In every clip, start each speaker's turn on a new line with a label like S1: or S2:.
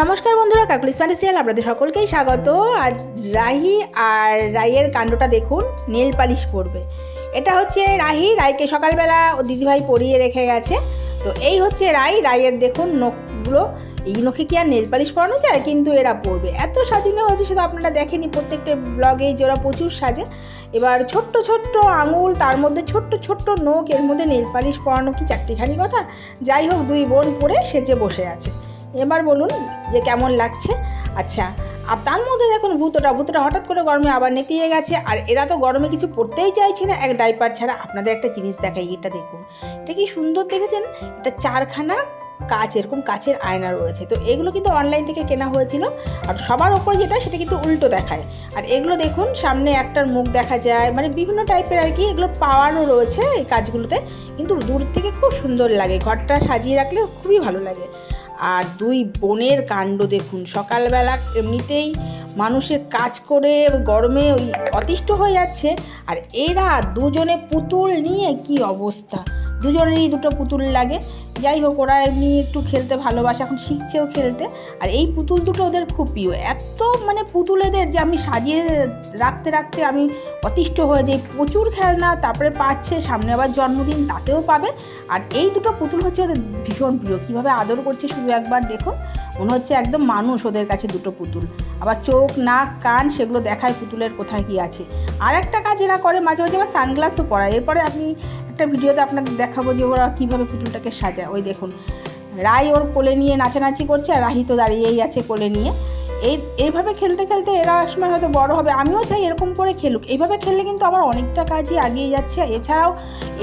S1: নমস্কার বন্ধুরা, কাকুলিস ফ্যান্টাসিয়াল আপনাদের সকলকেই স্বাগত। আজ রাহি আর রাইয়ের কাণ্ডটা দেখুন, নেল পালিশ পরবে। এটা হচ্ছে রাহি, রাইকে সকালবেলা দিদিভাই পরিয়ে রেখে গেছে। তো এই হচ্ছে রাই, রাইয়ের দেখুন নখগুলো। এই নখে কি আর নেল পালিশ পরানো যায়? কিন্তু এরা পরবে। এত সাজানো হয়েছে, সেটা আপনারা দেখেনি প্রত্যেকটা ব্লগেই যে ওরা প্রচুর সাজে। এবার ছোট্ট ছোট্ট আঙুল, তার মধ্যে ছোট্ট ছোট্ট নখ, এর মধ্যে নেল পালিশ পরানো কি চারটিখানি কথা? যাই হোক, দুই বোন পরে সেজে বসে আছে। এবার বলুন যে কেমন লাগছে। আচ্ছা আর তার মধ্যে দেখুন ভূতটা ভূতটা হঠাৎ করে গরমে আবার নেতিয়ে গেছে। আর এরা তো গরমে কিছু পড়তেই চাইছে না, এক ডাইপার ছাড়া। আপনাদের একটা জিনিস দেখাই, এটা দেখুন। এটা কি সুন্দর দেখেছেন? এটা চারখানা কাচ, এরকম কাচের আয়না রয়েছে। তো এগুলো কিন্তু অনলাইন থেকে কেনা হয়েছিল। আর সবার ওপর যেটা, সেটা কিন্তু উল্টো দেখায়। আর এগুলো দেখুন, সামনে একটার মুখ দেখা যায়। মানে বিভিন্ন টাইপের আর কি এগুলো পাওয়ারও রয়েছে এই কাজগুলোতে। কিন্তু দূর থেকে খুব সুন্দর লাগে। ঘরটা সাজিয়ে রাখলে খুবই ভালো লাগে। আর দুই বোনের কাণ্ড দেখুন। সকালবেলা এমনিতেই মানুষের কাজ করে গরমে ওই অতিষ্ঠ হয়ে যাচ্ছে, আর এরা দুজনে পুতুল নিয়ে কি অবস্থা? দুজনেরই দুটো পুতুল লাগে। যাই হোক, ওরা এমনি একটু খেলতে ভালোবাসে, এখন শিখছেও খেলতে। আর এই পুতুল দুটো ওদের খুব প্রিয়। এত মানে পুতুল এদের যে আমি সাজিয়ে রাখতে রাখতে আমি অতিষ্ঠ হয়ে যাই। প্রচুর খেলনা, তারপরে পাচ্ছে, সামনে আবার জন্মদিন, তাতেও পাবে। আর এই দুটো পুতুল হচ্ছে ওদের ভীষণ প্রিয়। কীভাবে আদর করছে শুধু একবার দেখো। মনে হচ্ছে একদম মানুষ ওদের কাছে দুটো পুতুল। আবার চোখ, নাক, কান, সেগুলো দেখায় পুতুলের কোথায় কি আছে। আর একটা কাজ এরা করে, মাঝে মাঝে আবার সানগ্লাসও পরায়। এরপরে আপনি একটা ভিডিওতে আপনাদের দেখাবো যে ওরা কীভাবে পুতুলটাকে সাজায়। ওই দেখুন, রাই ওর কোলে নিয়ে নাচানাচি করছে আর রাহি তো দাঁড়িয়েই আছে কোলে নিয়ে। এই, এইভাবে খেলতে খেলতে এরা এক সময় হয়তো বড় হবে। আমিও চাই এরকম করে খেলুক। এইভাবে খেললে কিন্তু আমার অনেকটা কাজই এগিয়ে যাচ্ছে। এছাড়াও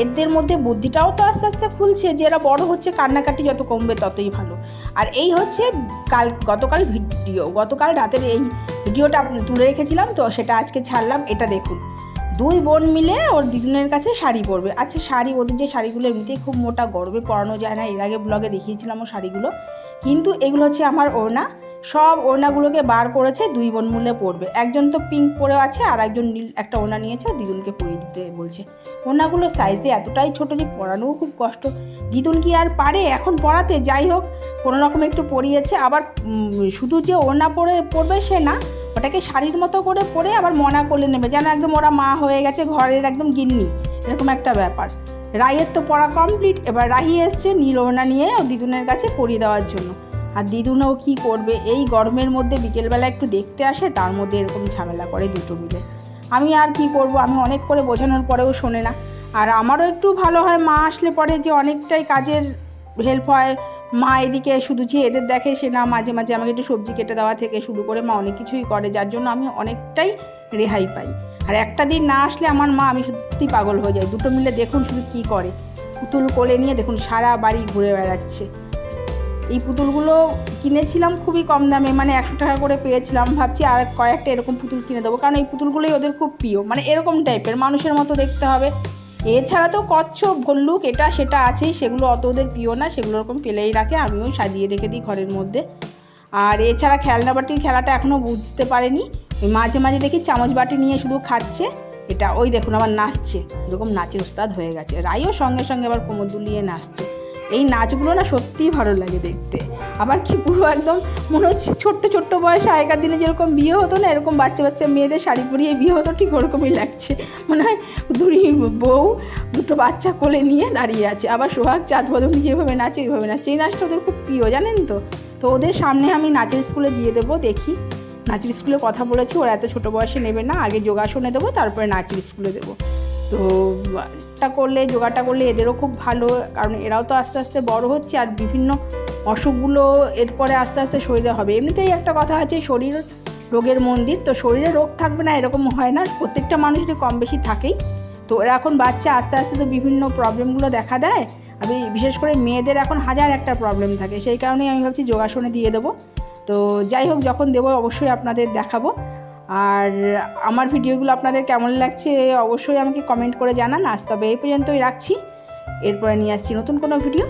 S1: এদের মধ্যে বুদ্ধিটাও তো আস্তে আস্তে খুলছে যে এরা বড় হচ্ছে, কান্নাকাটি যত কমবে ততই ভালো। আর এই হচ্ছে কাল, গতকাল ভিডিও, গতকাল রাতের এই ভিডিওটা তুলে রেখেছিলাম, তো সেটা আজকে ছাড়লাম। এটা দেখুন দুই বোন মিলে ওর দিদুনের কাছে শাড়ি পরবে। আচ্ছা শাড়ি, ওদের যে শাড়িগুলো এমনিতেই খুব মোটা গরমে পরানো যায় না, এর আগে ব্লগে দেখিয়েছিলাম ও শাড়িগুলো। কিন্তু এগুলো হচ্ছে আমার ওড়না। সব ওড়নাগুলোকে বার করেছে, দুই বোন মিলে পরবে। একজন তো পিঙ্ক পরে আছে, আর একজন নীল একটা ওড়না নিয়েছে দিদুনকে পরিয়ে দিতে বলছে। ওড়নাগুলো সাইজে এতটাই ছোট যে পরানোও খুব কষ্ট। দিদুন কি আর পারে? এখন পরাতে যাই হোক কোনো রকম একটু পরিয়েছে। আবার শুধু যে ওড়না পরে পরবে সে না ওটাকে শাড়ির মতো করে পরে আবার মনা করলে নেবে। যেন একদম ওরা মা হয়ে গেছে, ঘরের একদম গিন্নি। এরকম একটা ব্যাপার। রাইয়ের তো পড়া কমপ্লিট এবার রাহি এসছে নীল ওড়না নিয়ে ও দিদুনের কাছে পরিয়ে দেওয়ার জন্য। আর দিদুনও কি করবে? এই গরমের মধ্যে বিকেলবেলা একটু দেখতে আসে, তার মধ্যে এরকম ঝামেলা করে দুটো মিলে। আমি আর কি করব? আমি অনেক করে বোঝানোর পরেও শোনে না। আর আমারও একটু ভালো হয়, মা আসলে পরে যে অনেকটাই কাজের হেল্প হয় মা এদিকে শুধু যে এদের দেখে সে না মাঝে মাঝে আমাকে একটু সবজি কেটে দেওয়া থেকে শুরু করে মা অনেক কিছুই করে, যার জন্য আমি অনেকটাই রেহাই পাই। আর একটা দিন না আসলে আমার মা আমি সত্যি পাগল হয়ে যাই। দুটো মিলে দেখুন শুধু কি করে। পুতুল কোলে নিয়ে দেখুন সারা বাড়ি ঘুরে বেড়াচ্ছে। এই পুতুলগুলো কিনেছিলাম খুবই কম দামে মানে একশো টাকা করে পেয়েছিলাম। ভাবছি আর কয়েকটা এরকম পুতুল কিনে দেবো। কারণ এই পুতুলগুলোই ওদের খুব প্রিয়। মানে এরকম টাইপের মানুষের মতো দেখতে হবে। এছাড়া তো কচ্ছপ, ভল্লুক, এটা সেটা আছেই, সেগুলো অত ওদের প্রিয় না, সেগুলো ওরকম পেলেই রাখে, আমিও সাজিয়ে রেখে দিই ঘরের মধ্যে। আর এছাড়া খেলনা বাটির খেলাটা এখনও বুঝতে পারেনি মাঝে মাঝে দেখি চামচ বাটি নিয়ে শুধু খাচ্ছে, এটা ওই দেখুন আবার নাচছে, এরকম নাচের উস্তাদ হয়ে গেছে। রাইও সঙ্গে সঙ্গে আবার কোমর দুলিয়ে নাচছে। এই নাচগুলো না সত্যিই ভালো লাগে দেখতে। আবার কি পুরো একদম, মনে হচ্ছে ছোট্ট ছোট্ট বয়সে আগেকার দিনে যেরকম বিয়ে হতো না, এরকম বাচ্চা বাচ্চা মেয়েদের শাড়ি পরিয়ে বিয়ে হতো, ঠিক ওরকমই লাগছে। মনে হয় দুই বউ, দুটো বাচ্চা কোলে নিয়ে দাঁড়িয়ে আছে। আবার সোহাগ, চাঁদ বদলি যেভাবে নাচে, ওইভাবে নাচে। এই নাচটা ওদের খুব প্রিয়, জানেন তো? তো ওদের সামনে আমি নাচের স্কুলে দিয়ে দেবো, দেখি। নাচের স্কুলে কথা বলেছি, ওরা এত ছোট বয়সে নেবে না, আগে যোগাসনে দেবো, তারপরে নাচের স্কুলে দেবো। তো এটা করলে যোগাটা করলে এদেরও খুব ভালো, কারণ এরাও তো আস্তে আস্তে বড় হচ্ছে আর বিভিন্ন অসুখগুলো এরপরে আস্তে আস্তে শরীরে হবে। এমনিতেই একটা কথা আছে, শরীর রোগের মন্দির, তো শরীরে রোগ থাকবে না এরকম হয় না, প্রত্যেকটা মানুষের কম বেশি থাকেই। তো এরা এখন বাচ্চা আস্তে আস্তে তো বিভিন্ন প্রবলেমগুলো দেখা দেয়, আমি বিশেষ করে মেয়েদের এখন হাজার একটা প্রবলেম থাকে, সেই কারণেই আমি ভাবছি যোগাসনে দিয়ে দেবো। তো যাই হোক, যখন দেবো অবশ্যই আপনাদের দেখাবো। আর আমার ভিডিওগুলো আপনাদের কেমন লাগছে অবশ্যই আমাকে কমেন্ট করে জানান। আজ তবে এই পর্যন্তই রাখছি। এরপরে নিয়ে আসছি নতুন কোনো ভিডিও।